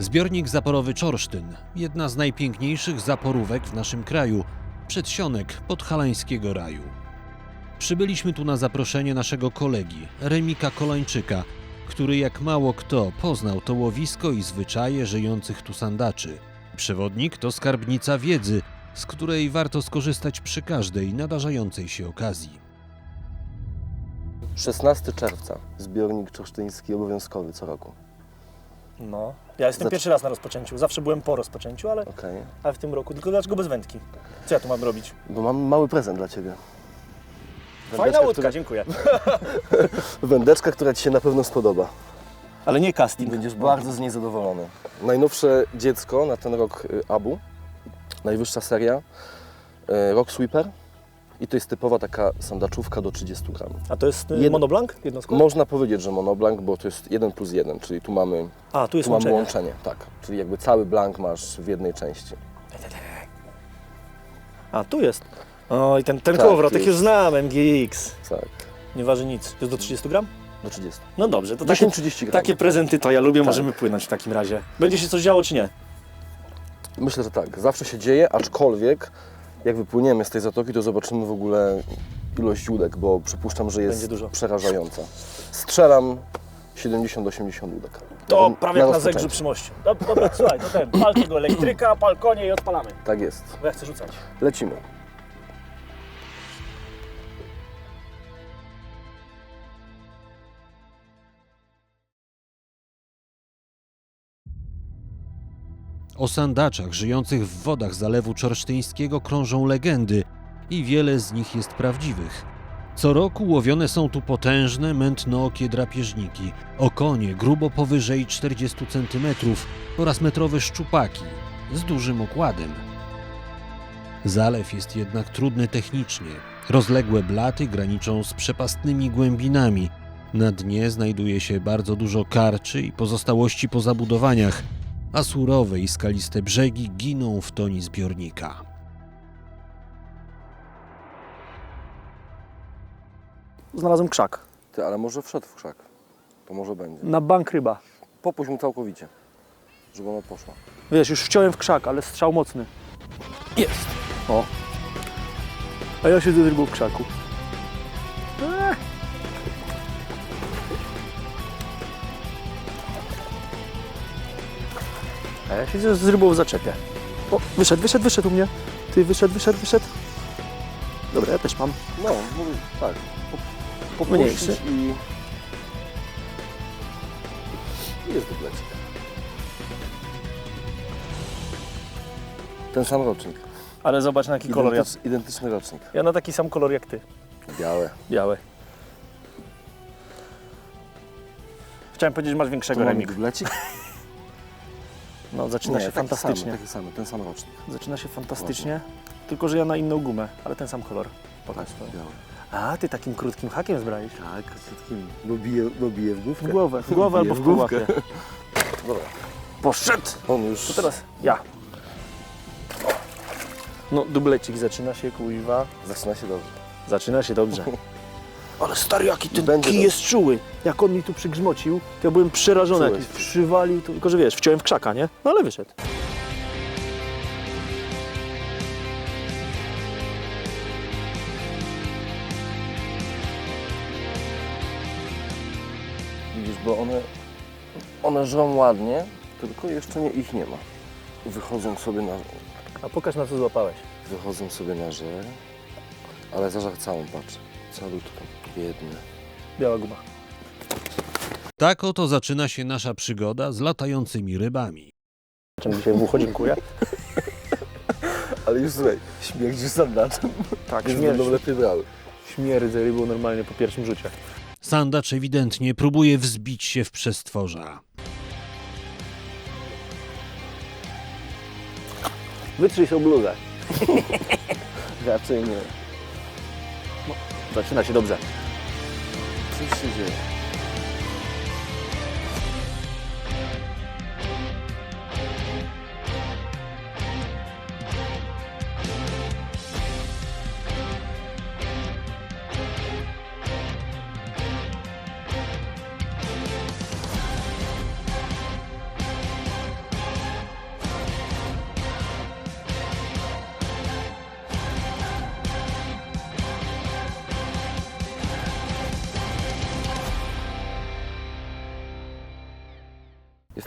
Zbiornik zaporowy Czorsztyn, jedna z najpiękniejszych zaporówek w naszym kraju, przedsionek podhalańskiego raju. Przybyliśmy tu na zaproszenie naszego kolegi, Remika Kolańczyka, który jak mało kto poznał to łowisko i zwyczaje żyjących tu sandaczy. Przewodnik to skarbnica wiedzy, z której warto skorzystać przy każdej nadarzającej się okazji. 16 czerwca, zbiornik czorsztyński obowiązkowy co roku. No. Ja jestem Zacz- pierwszy raz na rozpoczęciu. Zawsze byłem po rozpoczęciu, ale, Okej. ale w tym roku. Tylko dlaczego bez wędki? Co ja tu mam robić? Bo mam mały prezent dla Ciebie. Fajna łódka, która, dziękuję. wędeczka, która Ci się na pewno spodoba. Ale nie I casting. będziesz bardzo z niej zadowolony. Najnowsze dziecko na ten rok y, Abu, najwyższa seria, y, Rock Sweeper. I to jest typowa taka sandaczówka do 30 gram. A to jest Jed- Jed... monoblank? Jednostkowy? Można powiedzieć, że monoblank, bo to jest 1 plus 1, czyli tu mamy, A, tu jest tu mamy łączenie. łączenie. Tak, czyli jakby cały blank masz w jednej części. A, tu jest. O, i ten, ten Tak, kołowrotek już znam, MGX. Tak, Nie waży nic. To jest do 30 gram? do 30. No dobrze, to takie, 10-30 gram. takie prezenty to ja lubię, Tak. możemy płynąć w takim razie. Będzie się coś działo czy nie? Myślę, że tak. Zawsze się dzieje, aczkolwiek jak wypłyniemy z tej zatoki, to zobaczymy w ogóle ilość łódek, bo przypuszczam, że jest przerażająca. Strzelam 70-80 łódek. To Na- prawie jak na zegrze przy moście. Dobra, dobra, słuchaj, to ten, pal tego elektryka, pal konie i odpalamy. Tak jest. Bo ja chcę rzucać. Lecimy. O sandaczach żyjących w wodach Zalewu Czorsztyńskiego krążą legendy i wiele z nich jest prawdziwych. Co roku łowione są tu potężne, mętnookie drapieżniki, okonie grubo powyżej 40 cm oraz metrowe szczupaki z dużym okładem. Zalew jest jednak trudny technicznie. Rozległe blaty graniczą z przepastnymi głębinami. Na dnie znajduje się bardzo dużo karczy i pozostałości po zabudowaniach, a surowe i skaliste brzegi giną w toni zbiornika. Znalazłem krzak. Ty, ale może wszedł w krzak. To może będzie. Na bank ryba. Popuść mu całkowicie, żeby ona poszła. Wiesz, już wciąłem w krzak, ale strzał mocny. Jest. O. A ja siedzę rybą w krzaku. A ja siedzę z rybą w zaczepie. O, wyszedł, wyszedł, wyszedł u mnie. Ty, wyszedł, wyszedł, wyszedł. Dobra, ja też mam. No, mówię, tak. Po- Mniejszy. Popuścić i... i jest dublecik. Ten sam rocznik. Ale zobacz na jaki kolor ja. Identycz, identyczny rocznik. Ja na taki sam kolor jak ty. Białe. Biały. Chciałem powiedzieć, że masz Tu większego remik. dublecik? No, zaczyna się taki fantastycznie. Sam, taki sam, ten sam rocznik. Zaczyna się fantastycznie, tylko że ja na inną gumę, ale ten sam kolor. Pokaż to. Biały. A, ty takim krótkim hakiem zbrałeś? Tak, krótkim. Bo bije, bo bije w główkę. W głowę, w głowę albo w kołapie. Dobra. Poszedł! On już... To teraz ja. No, dublecik zaczyna się, kuźwa. Zaczyna się dobrze. Zaczyna się dobrze. Ale stary, jaki ten Będzie kij dobrze. jest czuły. Jak on mi tu przygrzmocił, to ja byłem przerażony, Czułeś. jak przywalił, to, tylko że wiesz, wciąłem w krzaka, nie? No ale wyszedł. Widzisz, bo one, one żrą ładnie, tylko jeszcze nie, ich nie ma. Wychodzą sobie na, A pokaż na co złapałeś. wychodzą sobie na żer, ale zażar całą, patrz, calutką, biedny. Biała guma. Tak oto zaczyna się nasza przygoda z latającymi rybami. Czym dzisiaj w ucho dziękuję. Ale już słuchaj, śmierdzisz sandaczem, Tak, więc śmierć. będą lepiej brały. Śmierdzę rybą normalnie po pierwszym rzucie. Sandacz ewidentnie próbuje wzbić się w przestworza. Wytrzyj sobie bluzę. Raczej nie. Zaczyna się dobrze. Coś się dzieje.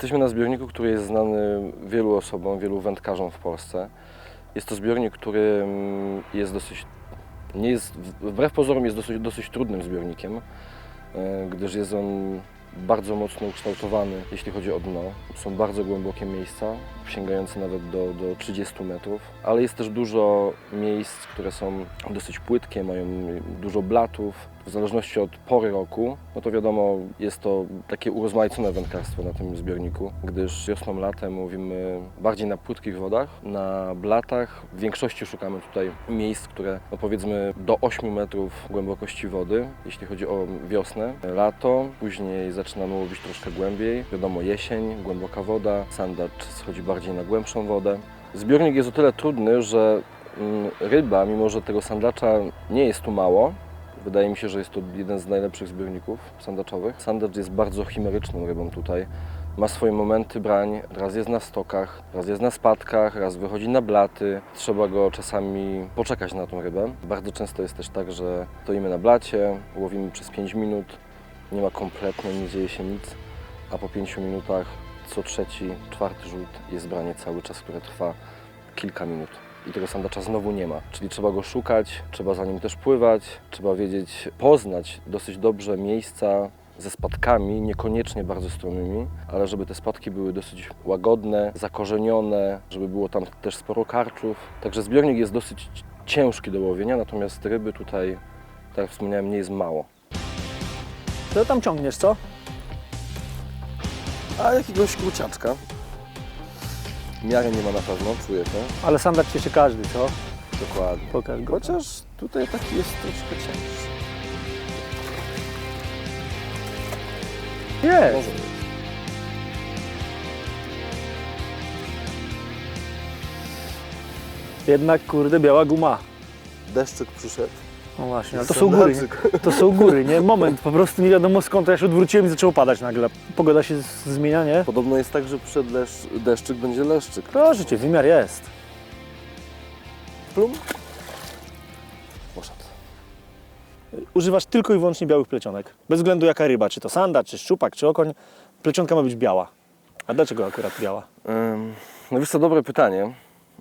Jesteśmy na zbiorniku, który jest znany wielu osobom, wielu wędkarzom w Polsce. Jest to zbiornik, który mm, jest dosyć, nie jest, wbrew pozorom jest dosyć, dosyć trudnym zbiornikiem, e, gdyż jest on bardzo mocno ukształtowany, jeśli chodzi o dno. Są bardzo głębokie miejsca, sięgające nawet do, do 30 metrów, ale jest też dużo miejsc, które są dosyć płytkie, mają dużo blatów. W zależności od pory roku, no to wiadomo, jest to takie urozmaicone wędkarstwo na tym zbiorniku, gdyż wiosną, latem łowimy bardziej na płytkich wodach, na blatach. W większości szukamy tutaj miejsc, które no powiedzmy do 8 metrów głębokości wody, jeśli chodzi o wiosnę. Lato, później zaczynamy łowić troszkę głębiej. Wiadomo, jesień, głęboka woda, sandacz schodzi bardziej na głębszą wodę. Zbiornik jest o tyle trudny, że mm, ryba, mimo że tego sandacza nie jest tu mało, wydaje mi się, że jest to jeden z najlepszych zbiorników sandaczowych. Sandacz jest bardzo chimeryczną rybą tutaj. Ma swoje momenty brań, raz jest na stokach, raz jest na spadkach, raz wychodzi na blaty. Trzeba go czasami poczekać na tą rybę. Bardzo często jest też tak, że stoimy na blacie, łowimy przez 5 minut, nie ma kompletnie, nie dzieje się nic, a po 5 minutach co trzeci, czwarty rzut jest branie cały czas, które trwa kilka minut. I tego sandacza znowu nie ma. Czyli trzeba go szukać, trzeba za nim też pływać, trzeba wiedzieć, poznać dosyć dobrze miejsca ze spadkami, niekoniecznie bardzo stromymi, ale żeby te spadki były dosyć łagodne, zakorzenione, żeby było tam też sporo karczów. Także zbiornik jest dosyć ciężki do łowienia, natomiast ryby tutaj, tak jak wspomniałem, nie jest mało. Co tam ciągniesz, co? A jakiegoś kruciaczka? Miary nie ma na pewno, czuję to. Ale sandacz cieszy każdy, co? Dokładnie. Pokaż go. Chociaż tutaj taki jest troszkę cięższy. Jest. Może być. Jednak, kurde, biała guma. Deszczyk przyszedł. No właśnie, ale to są góry. nie? To są góry, nie? Moment, po prostu nie wiadomo skąd, ja się odwróciłem i zaczęło padać nagle. Pogoda się z- zmienia, nie? Podobno jest tak, że przed leszcz, deszczyk będzie leszczyk. Proszę Cię, wymiar jest. Plum. Poszedł. Używasz tylko i wyłącznie białych plecionek. Bez względu jaka ryba, czy to sanda, czy szczupak, czy okoń, plecionka ma być biała. A dlaczego akurat biała? Ym, No wiesz co, dobre pytanie.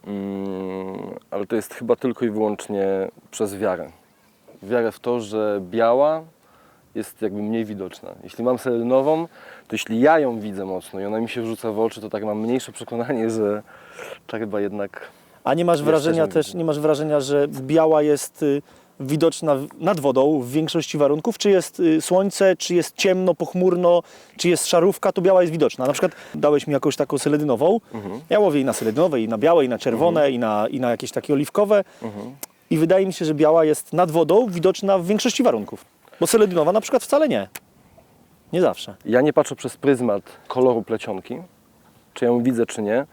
Ym, Ale to jest chyba tylko i wyłącznie przez wiarę. Wiarę w to, że biała jest jakby mniej widoczna. Jeśli mam selenową, to jeśli ja ją widzę mocno i ona mi się wrzuca w oczy, to tak mam mniejsze przekonanie, że ta ryba jednak A nie masz wrażenia też, nie masz wrażenia, że biała jest y, widoczna nad wodą w większości warunków? Czy jest y, słońce, czy jest ciemno, pochmurno, czy jest szarówka, to biała jest widoczna. Na przykład dałeś mi jakąś taką seledynową. Ja łowię i na seledynowe, i na białe, i na czerwone, i, na, i na jakieś takie oliwkowe. I wydaje mi się, że biała jest nad wodą widoczna w większości warunków. Bo seledynowa na przykład wcale nie. Nie zawsze. Ja nie patrzę przez pryzmat koloru plecionki, czy ją widzę, czy nie,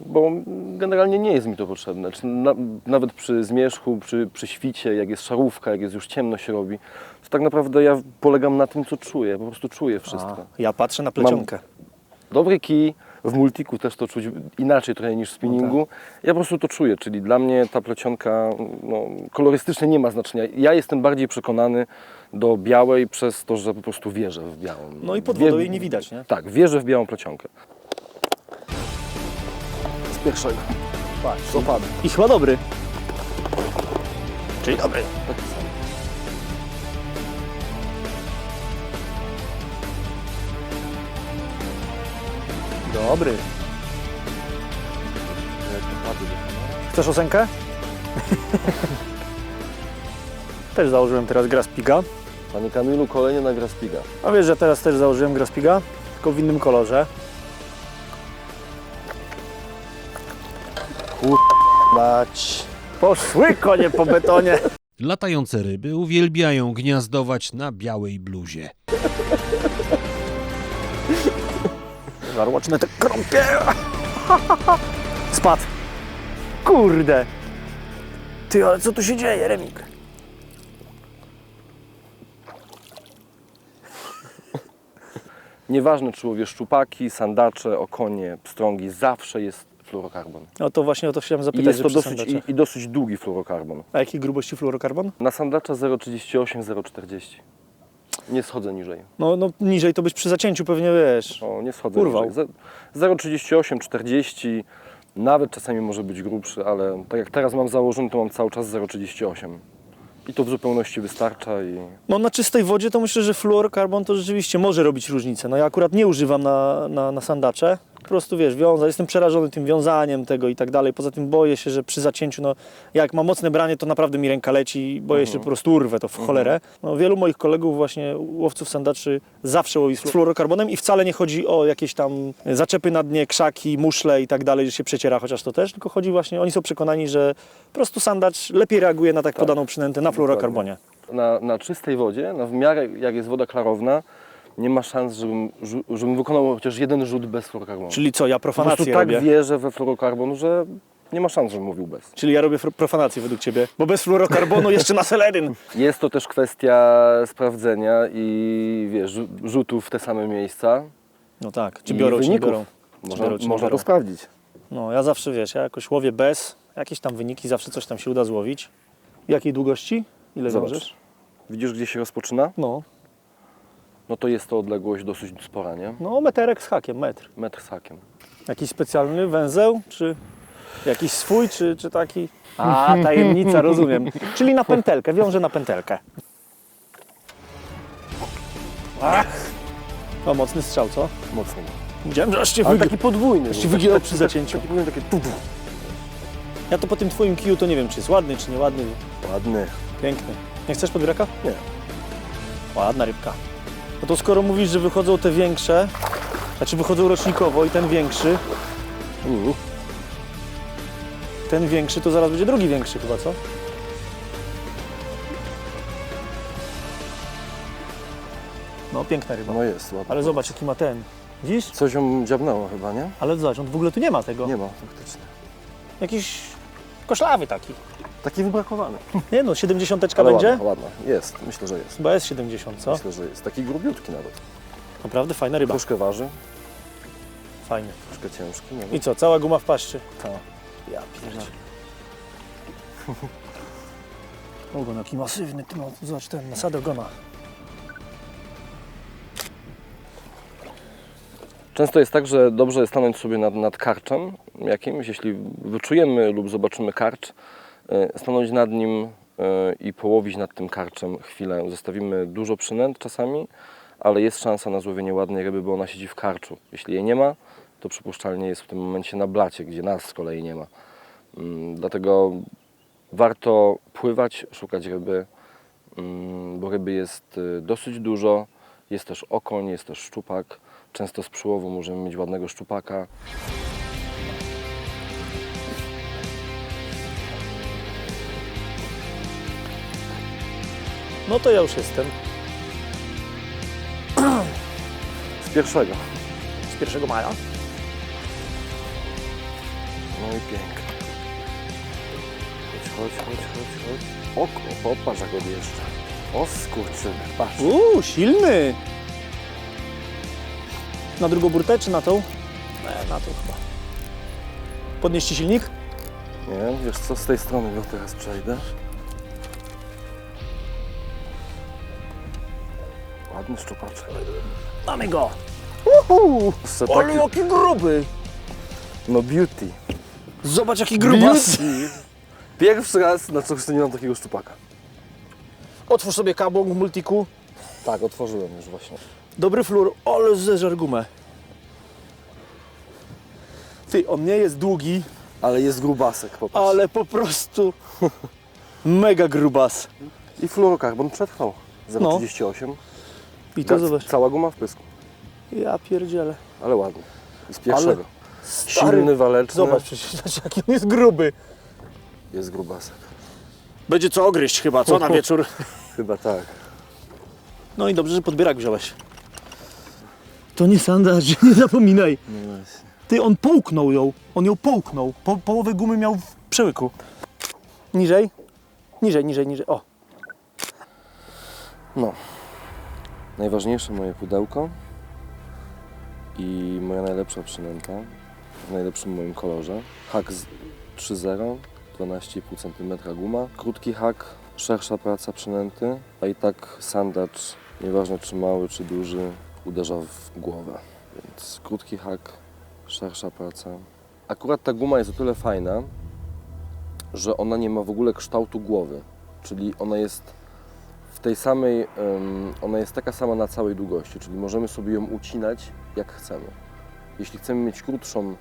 bo generalnie nie jest mi to potrzebne. Czy na, nawet przy zmierzchu, przy, przy świcie, jak jest szarówka, jak jest już ciemno się robi, to tak naprawdę ja polegam na tym, co czuję. Po prostu czuję wszystko. A, ja patrzę na plecionkę. Dobry kij, w multiku też to czuć inaczej trochę niż w spinningu. Ja po prostu to czuję, czyli dla mnie ta plecionka no, kolorystycznie nie ma znaczenia. Ja jestem bardziej przekonany do białej przez to, że po prostu wierzę w białą. No i pod Wie- wodą jej nie widać, nie? Tak, wierzę w białą plecionkę. Z pierwszego. Patrz. Dopadł. I chyba dobry. Czyli dobry. Dobry. Chcesz osenkę? też założyłem teraz Graspiga. Panie Kamilu, kolejnie na Graspiga. A wiesz, że teraz też założyłem Graspiga, tylko w innym kolorze. Mać. Poszły konie po betonie. Latające ryby uwielbiają gniazdować na białej bluzie. Żarłoczne te krąpie. Spadł. Kurde. Ty, ale co tu się dzieje, Remik? Nieważne, czy łowię szczupaki, sandacze, okonie, pstrągi, zawsze jest fluorokarbon. No to właśnie o to chciałem I zapytać, jest że to przy dosyć, sandaczach. i, i dosyć długi fluorokarbon. A jakiej grubości fluorokarbon? Na sandacza 0,38, 0,40. Nie schodzę niżej. No, no niżej to byś przy zacięciu pewnie, wiesz. O, nie schodzę Urwał. niżej. Ze- 0,38, 40, nawet czasami może być grubszy, ale tak jak teraz mam założony, to mam cały czas 0,38. I to w zupełności wystarcza i No na czystej wodzie to myślę, że fluorokarbon to rzeczywiście może robić różnicę. No ja akurat nie używam na, na, na sandacze. Po prostu wiesz, wiąza, jestem przerażony tym wiązaniem tego i tak dalej. Poza tym boję się, że przy zacięciu, no jak mam mocne branie, to naprawdę mi ręka leci i boję się, że po prostu urwę to w cholerę. No, wielu moich kolegów właśnie łowców sandaczy zawsze łowi z fluorokarbonem i wcale nie chodzi o jakieś tam zaczepy na dnie, krzaki, muszle i tak dalej, że się przeciera, chociaż to też, tylko chodzi właśnie, oni są przekonani, że po prostu sandacz lepiej reaguje na tak, podaną przynętę na fluorokarbonie. na, na czystej wodzie, na w miarę jak jest woda klarowna, nie ma szans, żebym, żebym wykonał chociaż jeden rzut bez fluorokarbonu. Czyli co, ja po prostu profanację tak robię? wierzę we fluorokarbon, że nie ma szans, żebym mówił bez. Czyli ja robię profanację według Ciebie, bo bez fluorokarbonu jeszcze na seleryn. Jest to też kwestia sprawdzenia i wiesz, rzu- rzutów w te same miejsca. No tak, czy biorą, czy nie biorą. Można, biorą, można biorą. to sprawdzić. No ja zawsze, wiesz, ja jakoś łowię bez, jakieś tam wyniki, zawsze coś tam się uda złowić. Jakiej długości? Ile Zobacz. możesz? Widzisz, gdzie się rozpoczyna? No, No to jest to odległość dosyć spora, nie? no meterek z hakiem, metr. Metr z hakiem. Jakiś specjalny węzeł, czy jakiś swój, czy, czy taki? A, tajemnica, rozumiem. Czyli na pętelkę, wiążę na pętelkę. Ach. O, mocny strzał, co? Mocno. Widziałem, że aż cię Ale wygi... taki podwójny. Aż był. ci Taki- wyginał taki- przy zacięciu. Taki, taki, tu, tu. Ja to po tym twoim kiju to nie wiem, czy jest ładny, czy nieładny. Ładny. Piękny. Nie chcesz podgraka? Nie. Ładna rybka. No to skoro mówisz, że wychodzą te większe, znaczy wychodzą rocznikowo i ten większy, ten większy, to zaraz będzie drugi większy chyba, co? No, piękna ryba. No jest, ładny. Ale zobacz, jaki ma ten. Widzisz? Coś ją dziabnęło chyba, nie? Ale zobacz, on w ogóle tu nie ma tego. Nie ma, faktycznie. Jakiś koszlawy taki. Taki wybrakowany. Nie no, 70 Ale będzie? Ładna, ładna. Jest, myślę, że jest. Chyba jest 70, co? Myślę, że jest. Taki grubiutki nawet. Naprawdę fajna ryba. Troszkę waży, Fajnie. troszkę ciężki. Nie I co, cała guma w paszczy? Tak. Ja pierdzielę. Ogon jaki masywny, ty no, zobacz ten, nasada ogona. Często jest tak, że dobrze jest stanąć sobie nad, nad karczem jakimś, jeśli wyczujemy lub zobaczymy karcz, stanąć nad nim e, i połowić nad tym karczem chwilę. Zostawimy dużo przynęt czasami, ale jest szansa na złowienie ładnej ryby, bo ona siedzi w karczu. Jeśli jej nie ma, to przypuszczalnie jest w tym momencie na blacie, gdzie nas z kolei nie ma. Mm, Dlatego warto pływać, szukać ryby, mm, bo ryby jest y, dosyć dużo. Jest też okoń, jest też szczupak. Często z przyłowu możemy mieć ładnego szczupaka. No to ja już jestem. Z pierwszego. Z 1 maja. No i pięknie. Chodź, chodź, chodź, chodź, chodź. Oko, popatrz jak odjeżdża. O skurczyny, patrz. Uuu, silny! Na drugą burtę czy na tą? Nie, na tą chyba. Podnieść ci silnik? Nie, wiesz co, z tej strony go teraz przejdę. Ładny szczupaczek. Mamy go! Jeszcze Ale taki, jaki gruby! no beauty. Zobacz jaki grubas! Beauty. Pierwszy raz na coś nie mam takiego szczupaka. Otwórz sobie kabłąk w multiku. Tak, otworzyłem już właśnie. Dobry flur, ale zeżar gumę. Ty, on nie jest długi, Ale jest grubasek, popatrz. ale po prostu mega grubas. I fluorokarbon przetrwał. No. 0,38. I to zobacz. Cała guma w pysku. Ja pierdzielę. Ale ładny. I z pierwszego. Stary, Silny, waleczny. Zobacz przecież, zobacz, jaki on jest gruby. Jest grubasek. Będzie co ogryźć chyba, co na wieczór. Chyba tak. No i dobrze, że podbierak wziąłeś. To nie sandacz, nie zapominaj. No właśnie. Ty, on połknął ją. On ją połknął. Po, połowę gumy miał w przełyku. Niżej. Niżej, niżej, niżej. O, No. Najważniejsze moje pudełko i moja najlepsza przynęta w najlepszym moim kolorze. Hak z 3.0, 12,5 cm guma. Krótki hak, szersza praca przynęty, a i tak sandacz nieważne czy mały, czy duży, uderza w głowę. Więc krótki hak, szersza praca. Akurat ta guma jest o tyle fajna, że ona nie ma w ogóle kształtu głowy, czyli ona jest w tej samej, ona jest taka sama na całej długości, czyli możemy sobie ją ucinać jak chcemy. Jeśli chcemy mieć krótszą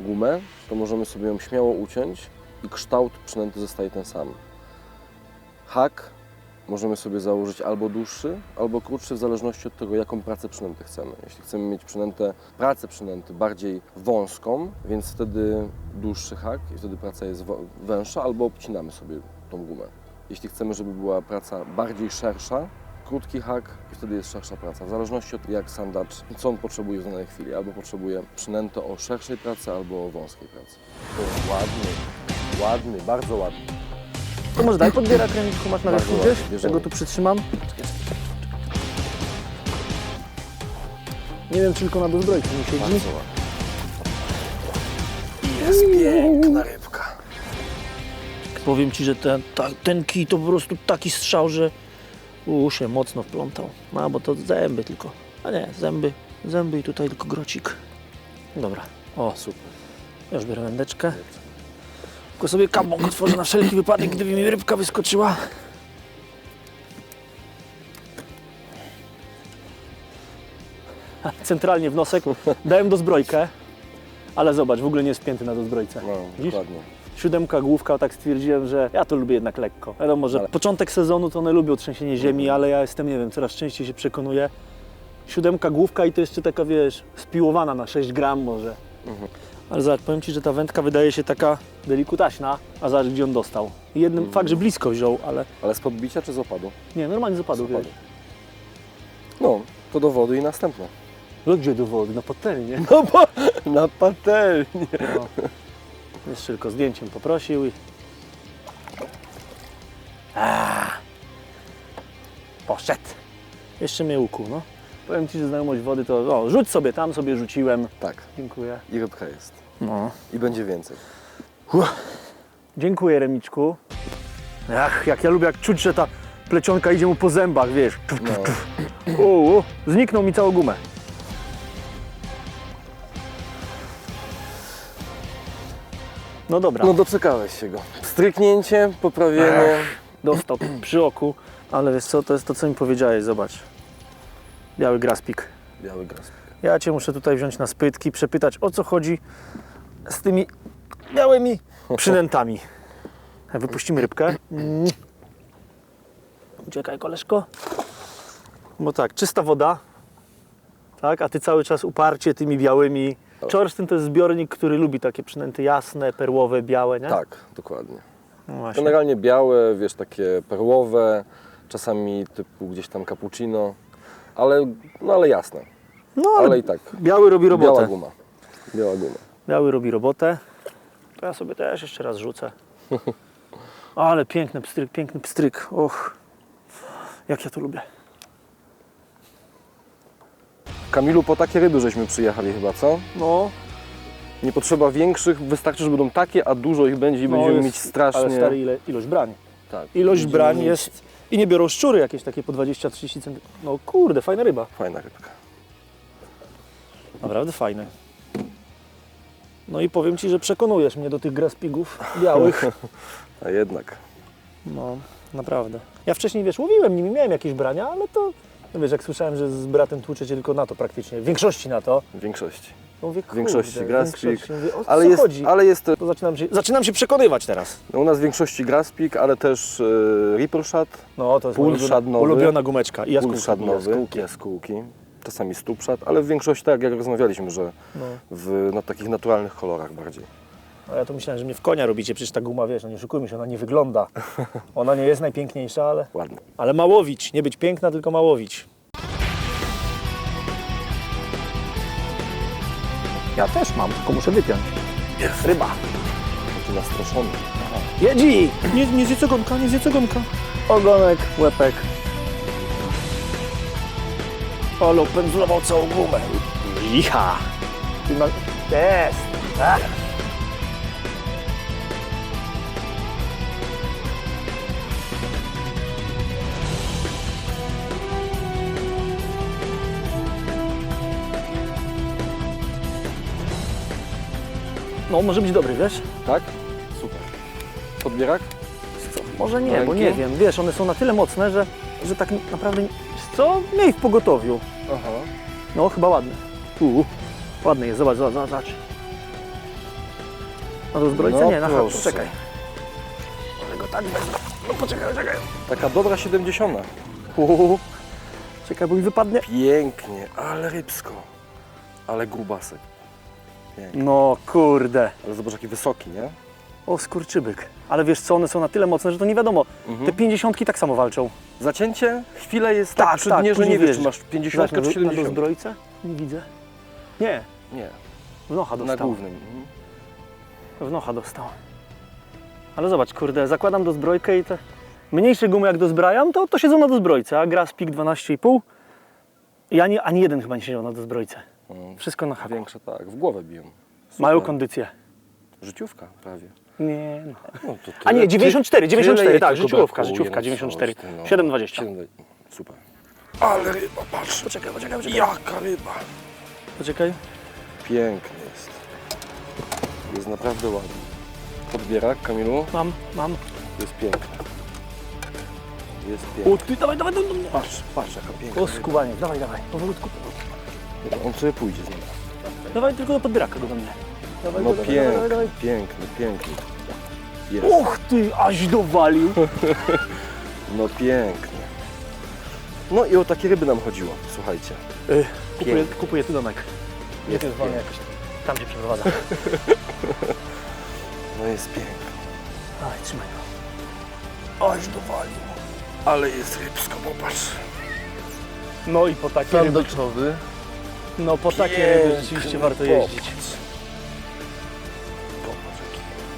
gumę, to możemy sobie ją śmiało uciąć i kształt przynęty zostaje ten sam. Hak możemy sobie założyć albo dłuższy, albo krótszy, w zależności od tego, jaką pracę przynęty chcemy. Jeśli chcemy mieć przynętę, pracę przynęty bardziej wąską, więc wtedy dłuższy hak i wtedy praca jest węższa, albo obcinamy sobie tą gumę. Jeśli chcemy, żeby była praca bardziej szersza, krótki hak i wtedy jest szersza praca. W zależności od jak sandacz, co on potrzebuje w danej chwili. Albo potrzebuje przynętę o szerszej pracy, albo o wąskiej pracy. O, ładny, ładny, bardzo ładny. To może daj podbierak ręczku, masz na Bardzo ręku ładnie, gdzieś? bierzemy. Tego tu przytrzymam. Nie wiem, czy tylko na dozbrojcu mi siedzi. Bardzo ładny. Jest piękna rybka. Powiem Ci, że ten, ta, ten kij to po prostu taki strzał, że u się mocno wplątał. No, bo to zęby tylko. A nie, zęby, zęby i tutaj tylko grocik. Dobra, o, Super. już biorę wędeczkę. Tylko sobie kabąk otworzę na wszelki wypadek, gdyby mi rybka wyskoczyła. Centralnie w nosek. Dałem dozbrojkę, ale zobacz, w ogóle nie jest spięty na dozbrojce. No, Widzisz? dokładnie. Siódemka, główka, tak stwierdziłem, że ja to lubię jednak lekko. Wiadomo, że Ale- początek sezonu to one lubią trzęsienie ziemi, ale ja jestem, nie wiem, coraz częściej się przekonuję. Siódemka, główka i to jeszcze taka, wiesz, spiłowana na 6 gram może. Mhm. Ale zobacz, powiem Ci, że ta wędka wydaje się taka delikutaśna, a zobacz, gdzie on dostał. Jednym Mhm. fakt, że blisko wziął, ale Ale z podbicia czy z opadu? nie, normalnie Z wiesz. opadu. No, to do wody i następne. No gdzie do wody? Na patelnię. No bo na patelnię. No. Jeszcze tylko zdjęciem poprosił i... A, poszedł. Jeszcze mnie ukuł, no. Powiem Ci, że znajomość wody to... O, rzuć sobie, tam sobie rzuciłem. Tak, Dziękuję. i rybka jest. No. I będzie więcej. Dziękuję, Remiczku. Ach, jak ja lubię, jak czuć, że ta plecionka idzie mu po zębach, wiesz. No, U, u, zniknął mi całą gumę. No dobra. no doczekałeś się go. Stryknięcie, poprawienie. dostał przy oku, ale wiesz co, to jest to, co mi powiedziałeś, zobacz. Biały graspik. Biały graspik. Ja Cię muszę tutaj wziąć na spytki, przepytać o co chodzi z tymi białymi przynętami. Wypuścimy rybkę. Mm. Uciekaj, koleżko. Bo tak, czysta woda, tak, a Ty cały czas uparcie tymi białymi. Czorstyn to jest zbiornik, który lubi takie przynęty jasne, perłowe, białe, nie? Tak, dokładnie. No właśnie. Generalnie białe, wiesz, takie perłowe, czasami typu gdzieś tam cappuccino, ale, no ale jasne. No ale, Ale i tak, biały robi robotę. biała guma. Biała guma. Biały robi robotę. To ja sobie też jeszcze raz rzucę. Ale piękny pstryk, piękny pstryk. Och, jak ja to lubię. Kamilu, po takie ryby żeśmy przyjechali chyba, co? No, Nie potrzeba większych, wystarczy, że będą takie, a dużo ich będzie i no będziemy jest- mieć strasznie... Ale stary, ile, ilość brań. Tak, Ilość brań mieć jest... I nie biorą szczury jakieś takie po 20-30 cm. No kurde, fajna ryba. Fajna rybka. Naprawdę fajne. No i powiem Ci, że przekonujesz mnie do tych graspigów białych. A jednak. No, naprawdę. Ja wcześniej, wiesz, łowiłem nimi, miałem jakieś brania, ale to... No wiesz, jak słyszałem, że z bratem tłuczecie tylko na to praktycznie, w większości na to, W większości. to mówię, większości kurde, graspik, większości. Mówię, o Ale co jest, chodzi? ale jest To zaczynam się, zaczynam się przekonywać teraz. no, u nas w większości graspik, ale też e, ripple shot, No, to jest Pull moja ulubiona, shot nowy. ulubiona gumeczka. I jaskółka. shot i nowy, jaskółki. jaskółki, czasami stup shot, ale w większości tak jak rozmawialiśmy, że No. w no, takich naturalnych kolorach bardziej. A ja to myślałem, że mnie w konia robicie, przecież ta guma, wiesz, no nie szukujmy się, ona nie wygląda. Ona nie jest najpiękniejsza, ale, Ładnie. ale ma łowić. Nie być piękna, tylko ma łowić. Ja też mam, tylko muszę wypiąć. Jest ryba. Taki nastroszony. Jedzi! Nie, nie zjedz ogonka, nie zjedz ogonka. Ogonek, łepek. Ale opędzlował całą gumę. Licha. Ty ma... Jest. Tak. No, może być dobry, wiesz? Tak? Super. Podbierak? Co? Może nie, bo Maleńki? nie wiem. Wiesz, one są na tyle mocne, że, że tak naprawdę... Wiesz co? Miej w pogotowiu. Aha. No, chyba ładny. Uuu, ładny jest, zobacz, zobacz, zobacz. A to zbrojce? No nie, na proszę. chatę, czekaj. Ale go tak wezmę. No poczekaj, czekaj. Taka dobra 70. Uuu. Czekaj, bo mi wypadnie. Pięknie, ale rybsko. Ale grubasek. Pięknie. No kurde. Ale zobacz jaki wysoki, nie? O, skurczybyk. Ale wiesz co, one są na tyle mocne, że to nie wiadomo. Mhm. Te pięćdziesiątki tak samo walczą. Zacięcie, chwilę jest Tak, tak, przy tak, dnie, że nie wiesz, czy masz 50 Zobacz, czy na, na 70. dozbrojce? Nie widzę. Nie, Nie, w nocha na dostał. głównym. Mhm. W nocha dostał. Ale zobacz, kurde, zakładam dozbrojkę i te mniejsze gumy jak dozbrajam, to, to siedzą na dozbrojce, a gra Speak 12,5 i ani, ani jeden chyba nie siedział na dozbrojce. Wszystko na haku. Większe tak, w głowę biją. Super. Mają kondycję. Życiówka prawie. Nie, no. No, to A nie, tyle- 94, ty- 94, tyle tak, życiówka, życiówka, no 94, coś ty, no. 7,20. 7,20. Super. Ale ryba, patrz. Poczekaj, poczekaj, poczekaj. Jaka ryba. Poczekaj. Piękny jest. Jest naprawdę ładny. Podbierak, Kamilu, Mam, mam. jest piękny. Jest piękny. O, ty, dawaj, dawaj, dawaj. Patrz, patrz jaka piękna O, skubanie, dawaj, dawaj, powolutku. On sobie pójdzie z nim. Dawaj tylko do podbieraka go do mnie. Dawaj, No go, dawaj, dawaj, dawaj. piękny, piękny, piękny. Jest. Och ty, aż dowalił. No piękny. No i o takie ryby nam chodziło, słuchajcie. Y, kupuję, Piękny. kupuję tu domek. Nie, Jest to jest wolny jakiś. Tam się przeprowadza. No jest piękny. Dawaj, trzymaj go. Aż dowalił. Ale jest rybsko, popatrz. No i po takie ryby, Sandoczowy. No po takie ryby rzeczywiście warto jeździć.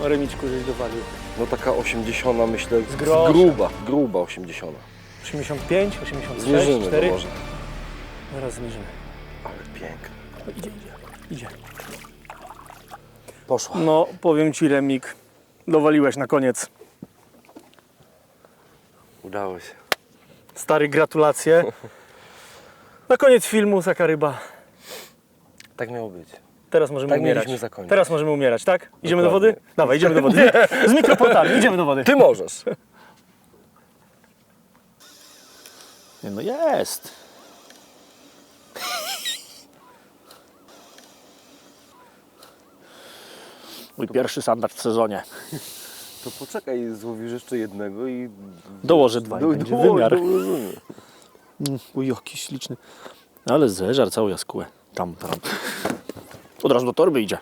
No Remiczku żeś dowalił. No taka 80 myślę, Z grosza. gruba, gruba 80. 85, 86, Zmierzymy 4. go może. Zaraz zmierzymy. Ale piękny. No, idzie, idzie, idzie. Poszła. No, powiem Ci Remik, dowaliłeś na koniec. Udało się. Stary, gratulacje. Na koniec filmu taka ryba. Tak miało być. Teraz możemy Tak umierać. mieliśmy zakończyć. Teraz możemy umierać, tak? Idziemy do wody? Dawaj, idziemy do wody. Z mikroportami, idziemy do wody. Ty możesz. Nie, no jest. Mój pierwszy sandacz w sezonie. To poczekaj, złowisz jeszcze jednego i... Dołożę dwa i Do- będzie wymiar. dołożymy. Uj, jaki śliczny. Ale zeżar całą jaskółę. Tam, tam. Od razu do torby idzie.